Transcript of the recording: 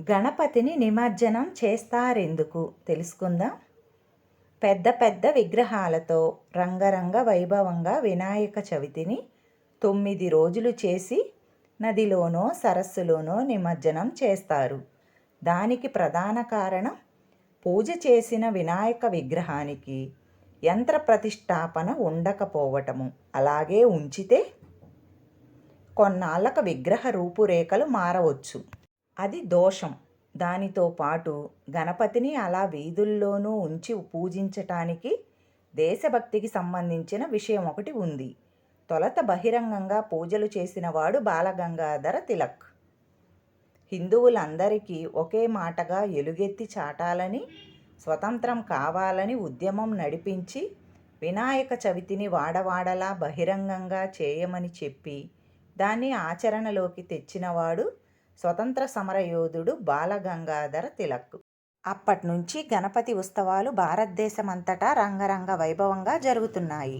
గణపతిని నిమజ్జనం చేస్తారెందుకు? తెలుసుకుందాం. పెద్ద పెద్ద విగ్రహాలతో రంగరంగ వైభవంగా వినాయక చవితిని తొమ్మిది రోజులు చేసి నదిలోనో సరస్సులోనో నిమజ్జనం చేస్తారు. దానికి ప్రధాన కారణం పూజ చేసిన వినాయక విగ్రహానికి యంత్ర ప్రతిష్టాపన ఉండకపోవటము. అలాగే ఉంచితే కొన్నాళ్ళకు విగ్రహ రూపురేఖలు మారవచ్చు. అది దోషం. దానితో పాటు గణపతిని అలా వీధుల్లోనూ ఉంచి పూజించటానికి దేశభక్తికి సంబంధించిన విషయం ఒకటి ఉంది. తొలత బహిరంగంగా పూజలు చేసినవాడు బాలగంగాధర తిలక్. హిందువులందరికీ ఒకే మాటగా ఎలుగెత్తి చాటాలని స్వతంత్రం కావాలని ఉద్యమం నడిపించి వినాయక చవితిని వాడవాడలా బహిరంగంగా చేయమని చెప్పి దాన్ని ఆచరణలోకి తెచ్చినవాడు స్వతంత్ర సమరయోధుడు బాలగంగాధర తిలక్. అప్పటి నుంచి గణపతి ఉత్సవాలు భారతదేశమంతటా రంగరంగ వైభవంగా జరుగుతున్నాయి.